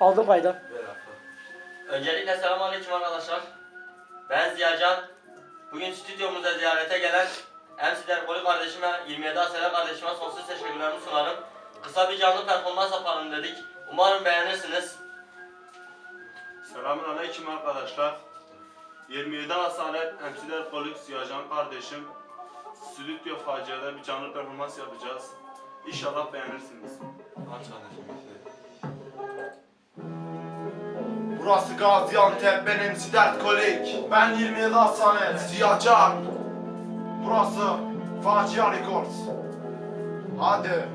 Aldım kayda. Öncelikle selamünaleyküm arkadaşlar. Ben Ziyacan. Bugün stüdyomuza ziyarete gelen MC'ler Koli kardeşime, 27 Asela kardeşime sonsuz teşekkürlerimi sunarım. Kısa bir canlı performans yapalım dedik. Umarım beğenirsiniz. Selamun aleyküm arkadaşlar. 27 Asalet Emsiler Kolik Siyacan kardeşim. Stüdyo faciada bir canlı performans yapacağız. İnşallah beğenirsiniz. Burası Gaziantep, benim Sidert Kolik. Ben 27 Hasanet, Ziyacan. Burası Facia Records. Hadi.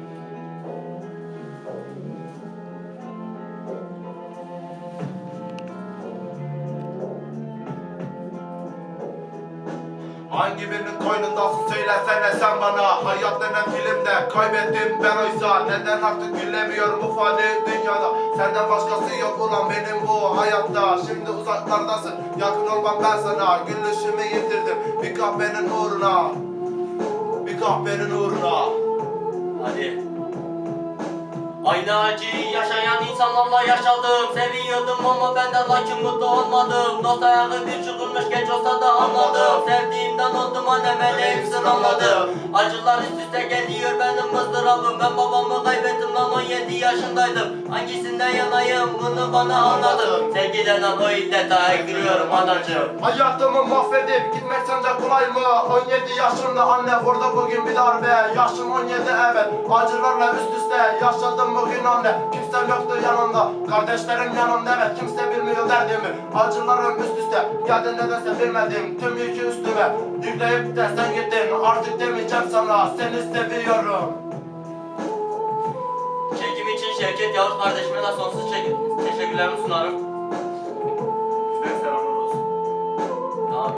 Hangi birinin koynundasın söylesene sen bana Hayat denen filmde kaybettim ben oysa Neden artık gülemiyorum bu dünyada Senden başkası yok ulan benim bu hayatta. Şimdi uzaklardasın. Yakın olmam ben sana. Gülüşümü yitirdim. Bir kahvenin uğruna. Bir kahvenin uğruna. Aynı acıyı yaşayan insanlarla yaşadım. Seviyordum ama ben de lakin mutlu olmadım. Dost ayağı bir çıkılmış geç olsa da anladım. Sevdiğimden oldum anneme neyimsin anladım Acılar üst üste geliyor benim ızdırabım. Ben babamı kaybettim lan 17 yaşındaydım. Hangisinden yanayım bunu bana anladım Sevgi denen o illete giriyorum anacığım. Hayatımı mahvedip gitmek sence kolay mı? 17 yaşında anne vurdu bugün bir darbe. Yaşım 17 evet. Acılarla üst üste yaşadım bugün anne Kimsem yoktu yanımda. Kardeşlerim yanımda evet kimse bilmiyor derdimi. Acılarım üst üste geldi nedense bilmedim. Tüm yükü üstüme. Yükleyip de sen gittin artık demeyeceğim sana. Seni seviyorum. Çekim için Şevket Yavuz kardeşime de sonsuz teşekkürlerimi sunarım